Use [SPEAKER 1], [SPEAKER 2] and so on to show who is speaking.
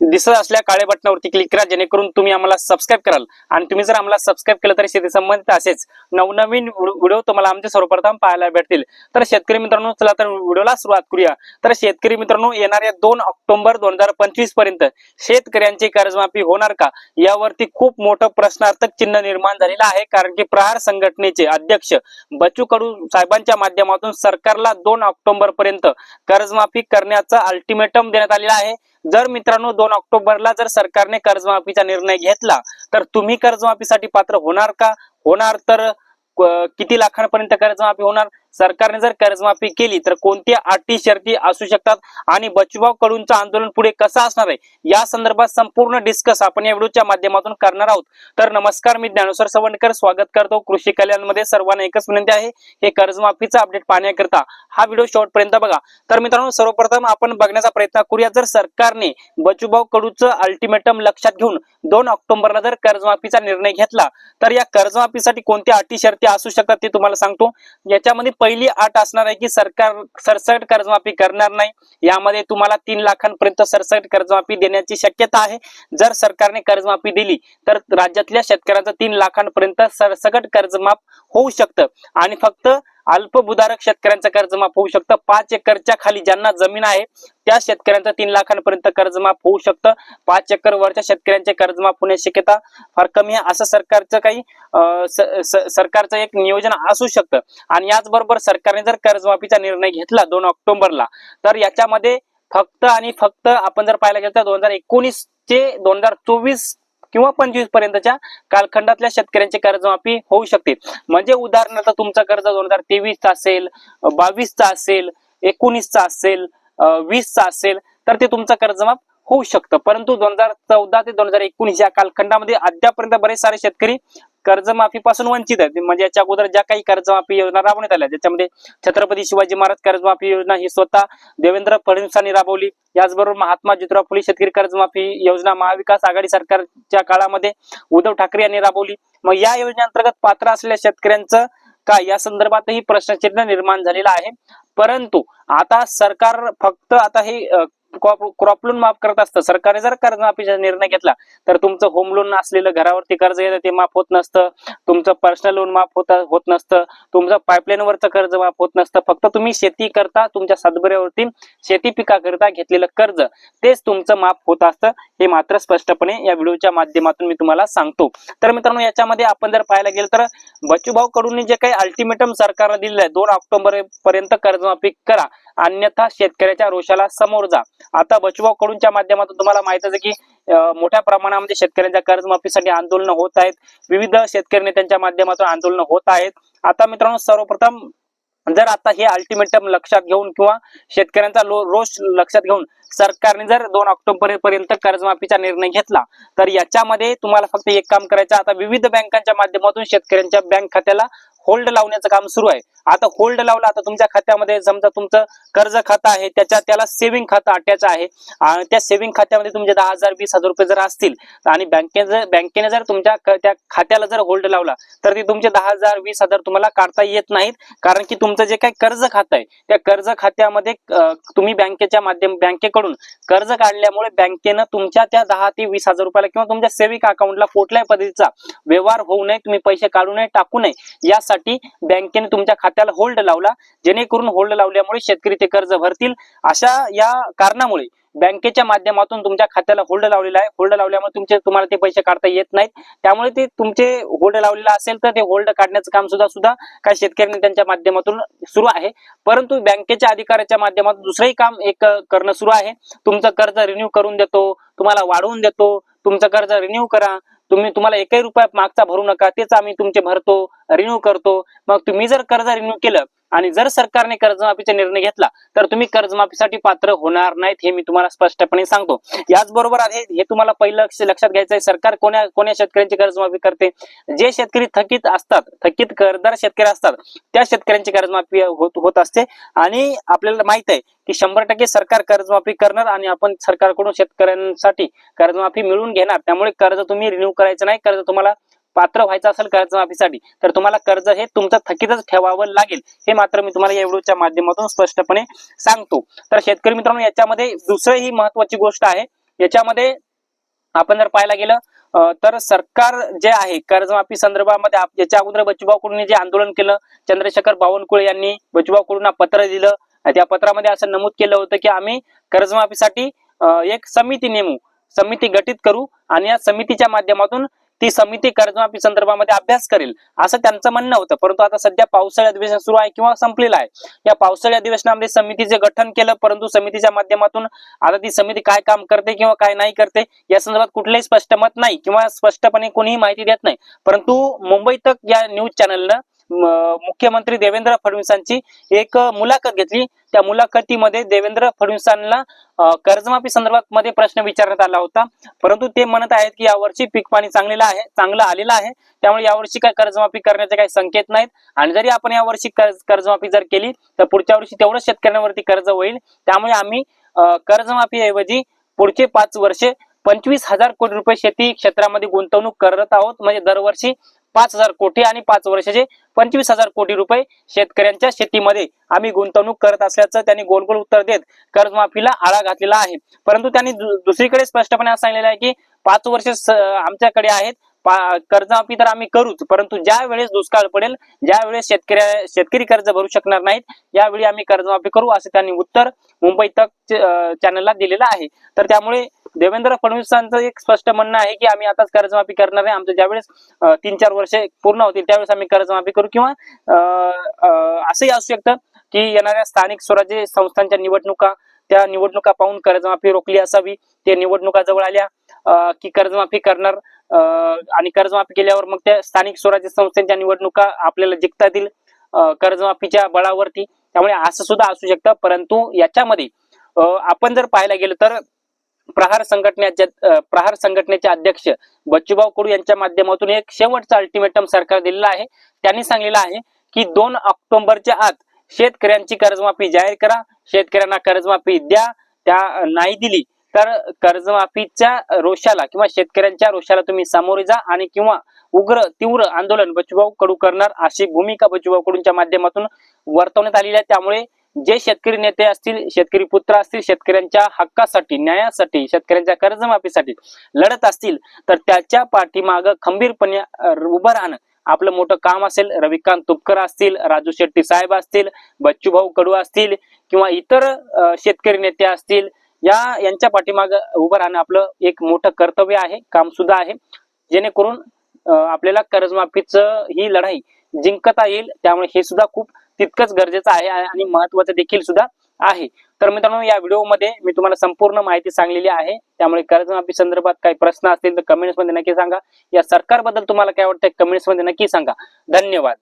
[SPEAKER 1] दिसत असल्या काळ्या बटनावरती क्लिक करा जेणेकरून तुम्ही आम्हाला सबस्क्राईब कराल. आणि तुम्ही जर आम्हाला सबस्क्राईब केलं तर शेती संबंधित असेच नवनवीन व्हिडिओ तुम्हाला आमचे सर्वप्रथम पाहायला भेटतील. तर शेतकरी मित्रांनो चला तर व्हिडिओला सुरुवात करूया. तर शेतकरी मित्रांनो येणाऱ्या दोन ऑक्टोबर दोन हजार पंचवीसपर्यंत शेतकऱ्यांची कर्जमाफी होणार का? यावरती खूप मोठं प्रश्नार्थक चिन्ह निर्माण झालेलं आहे. कारण की प्रहार संघटनेचे अध्यक्ष बच्चू कडू साहेबांच्या माध्यमातून सरकारला दोन ऑक्टोबर पर्यंत कर्जमाफी करण्याचा अल्टिमेटम देण्यात आलेला आहे. जर मित्रांनो दोन ऑक्टोबरला जर सरकारने कर्जमाफीचा निर्णय घेतला तर तुम्ही कर्जमाफीसाठी पात्र होणार का? होणार तर किती लाखांपर्यंत कर्जमाफी होणार? सरकारने जर कर्जमाफी केली तर कोणत्या अटी शर्ती असू शकतात आणि बचूभाऊ कडूंचं आंदोलन पुढे कसं असणार आहे? या संदर्भात संपूर्ण डिस्कस आपण या व्हिडिओच्या माध्यमातून करणार आहोत. तर नमस्कार मी ज्ञानेश्वर सवंडकर. स्वागत करतो कृषी कल्याणमध्ये सर्वांना एकच विनंती आहे हे कर्जमाफीचा अपडेट पाहण्याकरता हा व्हिडिओ शेवटपर्यंत बघा. तर मित्रांनो सर्वप्रथम आपण बघण्याचा प्रयत्न करूया. जर सरकारने बचूभाऊ कडूचं अल्टिमेटम लक्षात घेऊन दोन ऑक्टोबरला जर कर्जमाफीचा निर्णय घेतला तर या कर्जमाफीसाठी कोणत्या अटी शर्ती असू शकतात ते तुम्हाला सांगतो. याच्यामध्ये पहिली अट असणार आहे की सरकार सरसकट कर्जमाफी करणार नाही. यामध्ये तुम्हाला तीन लाखांपर्यंत सरसकट कर्जमाफी देण्याची शक्यता आहे. जर सरकारने कर्जमाफी दिली तर राज्यातल्या शेतकऱ्यांचं तीन लाखांपर्यंत सरसकट कर्जमाफ होऊ शकतं. आणि फक्त अल्पभूधारक शेतकऱ्यांचं कर्जमाफ होऊ शकतं. पाच एकरच्या खाली ज्यांना जमीन आहे त्या शेतकऱ्यांचं तीन लाखांपर्यंत कर्जमाफ होऊ शकतं. पाच एकर वरच्या शेतकऱ्यांचे कर्जमाफ होण्याची शक्यता फार कमी आहे. असं सरकारचं काही अं, सरकारचं एक नियोजन असू शकतं. आणि याचबरोबर सरकारने जर कर्जमाफीचा निर्णय घेतला दोन ऑक्टोबरला तर याच्यामध्ये फक्त आणि फक्त आपण जर पाहायला गेलं तर दोन हजार एकोणीस ते दोन हजार चोवीस किंवा पंचवीस पर्यंतच्या कालखंडातल्या शेतकऱ्यांची कर्जमाफी होऊ शकते. म्हणजे उदाहरणार्थ तुमचा कर्ज दोन हजार तेवीसचा असेल बावीसचा असेल एकोणीसचा असेल वीसचा असेल तर ते तुमचं कर्जमाफ होऊ शकतं. परंतु दोन हजार चौदा ते दोन हजार एकोणीस या कालखंडामध्ये अद्यापर्यंत बरेच सारे शेतकरी कर्जमाफीपासून वंचित आहेत. म्हणजे याच्या अगोदर ज्या काही कर्जमाफी योजना राबवण्यात आल्या ज्याच्यामध्ये छत्रपती शिवाजी महाराज कर्जमाफी योजना ही स्वतः देवेंद्र फडणवीसांनी राबवली. याचबरोबर महात्मा ज्योतिराव फुले शेतकरी कर्जमाफी योजना महाविकास आघाडी सरकारच्या काळामध्ये उद्धव ठाकरे यांनी राबवली. मग या योजनेअंतर्गत पात्र असलेल्या शेतकऱ्यांचं का या संदर्भातही प्रश्नचिन्ह निर्माण झालेलं आहे. परंतु आता सरकार फक्त आता हे क्रॉप लोन माफ करत असतं. सरकारने जर कर्जमाफीचा निर्णय घेतला तर तुमचं होम लोन असलेलं घरावरती कर्ज येतं ते माफ होत नसतं. तुमचं पर्सनल लोन माफ होत होत नसतं. तुमचं पाईपलाईनवरचं कर्ज माफ होत नसतं. फक्त तुम्ही शेती करता तुमच्या सातबऱ्यावरती शेती पिकाकरिता घेतलेलं कर्ज. तेच तुमचं माफ होत असतं हे मात्र स्पष्टपणे या व्हिडिओच्या माध्यमातून मी तुम्हाला सांगतो. तर मित्रांनो याच्यामध्ये आपण जर पाहायला गेलं तर बच्चूभाऊ कडून जे काही अल्टिमेटम सरकारने दिलेलं आहे दोन ऑक्टोबर पर्यंत कर्जमाफी करा. अन्यथा शेतकऱ्याच्या रोषाला समोर जा. आता बचवा कडूनच्या माध्यमातून तुम्हाला माहितच आहे की मोठ्या प्रमाणामध्ये शेतकऱ्यांच्या कर्जमाफीसाठी आंदोलन होत आहेत. विविध शेतकरी नेत्यांच्या माध्यमातून आंदोलन होत आहेत. आता मित्रांनो सर्वप्रथम जर आता हे अल्टिमेटम लक्षात घेऊन किंवा शेतकऱ्यांचा रोष लक्षात घेऊन सरकारने जर दोन ऑक्टोबर पर्यंत कर्जमाफीचा निर्णय घेतला तर याच्यामध्ये तुम्हाला फक्त एक काम करायचं आता विविध बँकांच्या माध्यमातून शेतकऱ्यांच्या बँक खात्याला होल्ड लावण्याचं काम सुरू आहे. आता होल्ड लावला आता तुमच्या खात्यामध्ये समजा तुमचं कर्ज खातं आहे त्याच्या त्याला सेव्हिंग खातं अटॅच आहे. आणि त्या सेव्हिंग खात्यामध्ये तुमचे दहा हजार वीस हजार रुपये जर असतील आणि बँके जर बँकेने जर तुमच्या त्या खात्याला जर होल्ड लावला तर ते तुमचे दहा हजार वीस हजार तुम्हाला काढता येत नाहीत. कारण की तुमचं जे काही कर्ज खातं आहे त्या कर्ज खात्यामध्ये तुम्ही बँकेच्या माध्यम बँकेकडून कर्ज काढल्यामुळे बँकेनं तुमच्या त्या दहा ते वीस हजार रुपयाला किंवा तुमच्या सेव्हिंग अकाउंटला कुठल्याही पद्धतीचा व्यवहार होऊ नये तुम्ही पैसे काढू नये टाकू नये. यासाठी बँकेने तुमच्या खात्या त्याला होल्ड लावला. जेणेकरून होल्ड लावल्यामुळे शेतकरी ते कर्ज भरतील. अशा या कारणामुळे बँकेच्या माध्यमातून तुमच्या खात्याला होल्ड लावलेला आहे. होल्ड लावल्यामुळे तुमचे तुम्हाला ते पैसे काढता येत नाहीत. त्यामुळे ते तुमचे होल्ड लावलेला असेल तर ते होल्ड काढण्याचं काम सुद्धा सुद्धा काही शेतकऱ्यांनी त्यांच्या माध्यमातून सुरू आहे. परंतु बँकेच्या अधिकाऱ्याच्या माध्यमातून दुसरंही काम एक करणं सुरू आहे. तुमचं कर्ज रिन्यू करून देतो. तुम्हाला वाढवून देतो. तुमचं कर्ज रिन्यू करा. तुम्ही तुम्हाला एकही रुपया मागचा भरू नका तेच आम्ही तुमचे भरतो रिन्यू करतो. मग तुम्ही जर कर्ज रिन्यू केलं आणि जर सरकारने कर्जमाफीचा निर्णय घेतला तर तुम्ही कर्जमाफीसाठी पात्र होणार नाहीत हे मी तुम्हाला स्पष्टपणे सांगतो. याचबरोबर आहे हे तुम्हाला पहिलं लक्षात घ्यायचं आहे सरकार कोण्या कोण्या शेतकऱ्यांची कर्जमाफी करते? जे शेतकरी थकीत असतात थकीत कर्जदार शेतकरी असतात त्या शेतकऱ्यांची कर्जमाफी होत होत असते. आणि आपल्याला माहीत आहे की शंभर टक्के सरकार कर्जमाफी करणार आणि आपण सरकारकडून शेतकऱ्यांसाठी कर्जमाफी मिळवून घेणार. त्यामुळे कर्ज तुम्ही रिन्यू करायचं नाही कर्ज तुम्हाला पात्र व्हायचं असेल कर्जमाफीसाठी तर तुम्हाला कर्ज हे तुमचं थकीतच ठेवावं लागेल. हे मात्र मी तुम्हाला या व्हिडिओच्या माध्यमातून स्पष्टपणे सांगतो. तर शेतकरी मित्रांनो याच्यामध्ये दुसरी ही महत्वाची गोष्ट आहे. याच्यामध्ये आपण जर पाहायला गेलं तर सरकार जे आहे कर्जमाफी संदर्भामध्ये याच्या अगोदर बच्चूभाऊ कुडूंनी जे आंदोलन केलं चंद्रशेखर बावनकुळे यांनी बच्चूभाऊ कुडूंना पत्र दिलं. त्या पत्रामध्ये असं नमूद केलं होतं की आम्ही कर्जमाफीसाठी एक समिती नेमू समिती गठीत करू आणि या समितीच्या माध्यमातून ती समिती कर्जमाफी संदर्भामध्ये अभ्यास करेल असं त्यांचं म्हणणं होतं. परंतु आता सध्या पावसाळी अधिवेशन सुरू आहे किंवा संपलेलं आहे. या पावसाळी अधिवेशनामध्ये समितीचे गठन केलं परंतु समितीच्या माध्यमातून आता ती समिती काय काम करते किंवा काय नाही करते या संदर्भात कुठलंही स्पष्ट मत नाही किंवा स्पष्टपणे कोणीही माहिती देत नाही. परंतु मुंबई तक या न्यूज चॅनलनं मुख्यमंत्री देवेंद्र फडणवीसांची एक मुलाखत घेतली. त्या मुलाखतीमध्ये देवेंद्र फडणवीसांना कर्जमाफी संदर्भात मध्ये प्रश्न विचारण्यात आला होता. परंतु ते म्हणत आहेत की यावर्षी पीक पाणी चांगलेलं आहे चांगलं आलेलं आहे. त्यामुळे यावर्षी काय कर्जमाफी करण्याचे काही संकेत नाहीत. आणि जरी आपण यावर्षी कर्जमाफी जर केली तर पुढच्या वर्षी तेवढं शेतकऱ्यांवरती कर्ज होईल. त्यामुळे आम्ही कर्जमाफीऐवजी पुढचे पाच वर्षे पंचवीस हजार कोटी रुपये शेती क्षेत्रामध्ये गुंतवणूक करत आहोत. म्हणजे दरवर्षी पाच हजार कोटी आणि पाच वर्षाचे पंचवीस हजार कोटी रुपये शेतकऱ्यांच्या शेतीमध्ये आम्ही गुंतवणूक करत असल्याचं त्यांनी गोल गोल उत्तर देत कर्जमाफीला आळा घातलेला आहे. परंतु त्यांनी दुसरीकडे स्पष्टपणे असं सांगितलेलं आहे की पाच वर्ष आमच्याकडे आहेत. कर्जमाफी तर आम्ही करूच परंतु ज्या वेळेस दुष्काळ पडेल ज्या वेळेस शेतकऱ्या शेतकरी कर्ज भरू शकणार नाहीत यावेळी आम्ही कर्जमाफी करू असं त्यांनी उत्तर मुंबई तक चॅनलला दिलेलं आहे. तर त्यामुळे देवेंद्र फडणवीसांचं एक स्पष्ट म्हणणं आहे की आम्ही आताच कर्जमाफी करणार आहे. आमचं ज्यावेळेस तीन चार वर्षे पूर्ण होतील त्यावेळेस आम्ही कर्जमाफी करू किंवा असंही असू शकतं की येणाऱ्या स्थानिक स्वराज्य संस्थांच्या निवडणुका त्या निवडणुका पाहून कर्जमाफी रोखली असावी. ते निवडणुका जवळ आल्या की कर्जमाफी करणार आणि कर्जमाफी केल्यावर मग त्या स्थानिक स्वराज्य संस्थांच्या निवडणुका आपल्याला जिंकता येतील कर्जमाफीच्या बळावरती. त्यामुळे असं सुद्धा असू शकतं. परंतु याच्यामध्ये आपण जर पाहायला गेलं तर प्रहार संघटनेच्या प्रहार संघटनेचे अध्यक्ष बच्चूभाऊ कडू यांच्या माध्यमातून एक शेवटचा अल्टिमेटम सरकार दिलेला आहे. त्यांनी सांगलेलं आहे की दोन ऑक्टोबरच्या आत शेतकऱ्यांची कर्जमाफी जाहीर करा शेतकऱ्यांना कर्जमाफी द्या त्या नाही दिली तर कर्जमाफीच्या रोषाला किंवा शेतकऱ्यांच्या रोषाला तुम्ही सामोरे जा आणि किंवा उग्र तीव्र आंदोलन बच्चूभाऊ कडू करणार अशी भूमिका बच्चूभाऊ कडूंच्या माध्यमातून वर्तवण्यात आलेली आहे. त्यामुळे जे शेतकरी नेते असतील शेतकरी पुत्र असतील शेतकऱ्यांच्या हक्कासाठी न्यायासाठी शेतकऱ्यांच्या कर्जमाफीसाठी लढत असतील तर त्याच्या पाठीमाग खंबीरपणे उभं राहणं. आपलं मोठं काम असेल रविकांत तुपकर असतील राजू शेट्टी साहेब असतील बच्चूभाऊ कडू असतील किंवा इतर शेतकरी नेते असतील या यांच्या पाठीमाग उभं राहणं आपलं एक मोठं कर्तव्य आहे काम सुद्धा आहे. जेणेकरून आपल्याला कर्जमाफीचं ही लढाई जिंकता येईल त्यामुळे हे सुद्धा खूप तितकंच गरजेचं आहे आणि महत्वाचं देखील सुद्धा आहे. तर मित्रांनो या व्हिडिओमध्ये मी तुम्हाला संपूर्ण माहिती सांगलेली आहे. त्यामुळे कर्जमाफी संदर्भात काही प्रश्न असतील तर कमेंट्समध्ये नक्की सांगा. या सरकारबद्दल तुम्हाला काय वाटतं कमेंट्समध्ये नक्की सांगा. धन्यवाद.